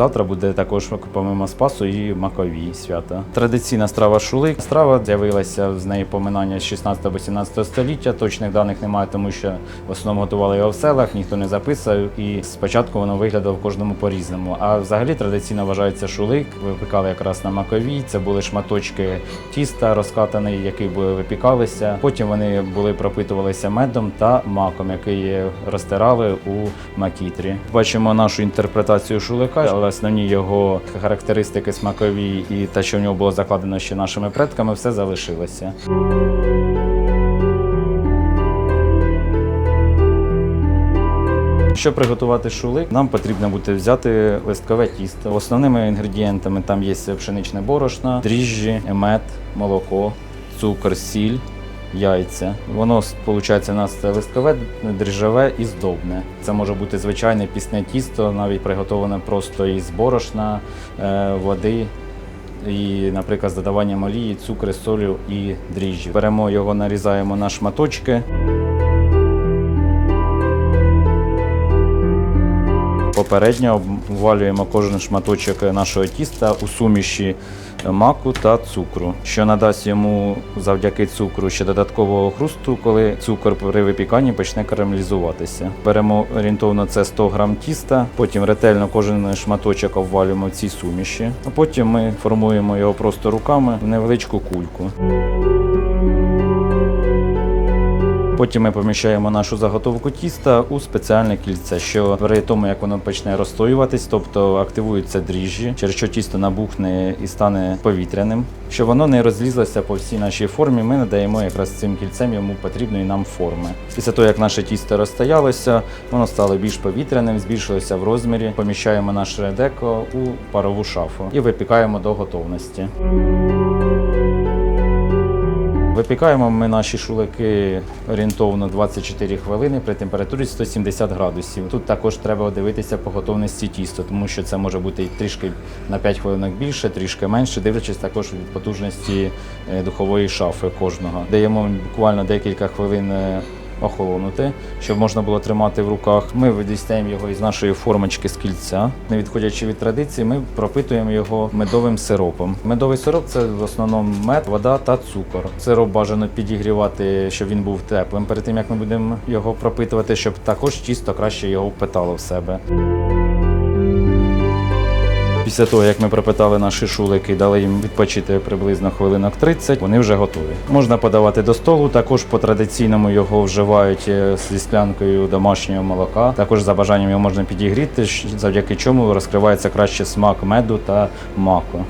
Завтра буде також помимо спасу і макові свята. Традиційна страва шулик. Страва з'явилася з неї поминання з 16 або 17 століття. Точних даних немає, тому що в основному готували його в селах, ніхто не записав. І спочатку воно виглядало в кожному по-різному. А взагалі традиційно вважається шулик. Випікали якраз на маковій. Це були шматочки тіста розкатаний, які випікалися. Потім вони були пропитувалися медом та маком, який розтирали у макітрі. Бачимо нашу інтерпретацію шулика, але основні його характеристики смакові і те, що в нього було закладено ще нашими предками, все залишилося. Щоб приготувати шулик, нам потрібно буде взяти листкове тісто. Основними інгредієнтами там є пшеничне борошно, дріжджі, мед, молоко, цукор, сіль, яйця. Воно виходить у нас це листкове, дріжджове і здобне. Це може бути звичайне пісне тісто, навіть приготоване просто із борошна, е, води. І, наприклад, з додаванням олії, цукри, солі і дріжджі. Беремо його, нарізаємо на шматочки. Попередньо обвалюємо кожен шматочок нашого тіста у суміші маку та цукру, що надасть йому завдяки цукру ще додаткового хрусту, коли цукор при випіканні почне карамелізуватися. Беремо орієнтовно це 100 грам тіста, потім ретельно кожен шматочок обвалюємо в цій суміші, а потім ми формуємо його просто руками в невеличку кульку. Потім ми поміщаємо нашу заготовку тіста у спеціальне кільце, що при тому, як воно почне розстоюватись, тобто активуються дріжджі, через що тісто набухне і стане повітряним. Щоб воно не розлізлося по всій нашій формі, ми надаємо якраз цим кільцем йому потрібної нам форми. Після того, як наше тісто розстоялося, воно стало більш повітряним, збільшилося в розмірі. Поміщаємо наше деко у парову шафу і випікаємо до готовності. Випікаємо ми наші шулики орієнтовно 24 хвилини при температурі 170 градусів. Тут також треба дивитися по готовності тіста, тому що це може бути трішки на 5 хвилин більше, трішки менше, дивлячись також від потужності е, духової шафи кожного. Даємо буквально декілька хвилин. Охолонути, щоб можна було тримати в руках. Ми дістаємо його із нашої формочки з кільця. Не відходячи від традиції, ми пропитуємо його медовим сиропом. Медовий сироп це в основному мед, вода та цукор. Сироп бажано підігрівати, щоб він був теплим перед тим, як ми будемо його пропитувати, щоб також тісто краще його впитало в себе. Після того, як ми пропитали наші шулики, дали їм відпочити приблизно хвилинок 30, вони вже готові. Можна подавати до столу. Також по традиційному його вживають е, зі склянкою домашнього молока. Також за бажанням його можна підігріти, завдяки чому розкривається краще смак меду та маку.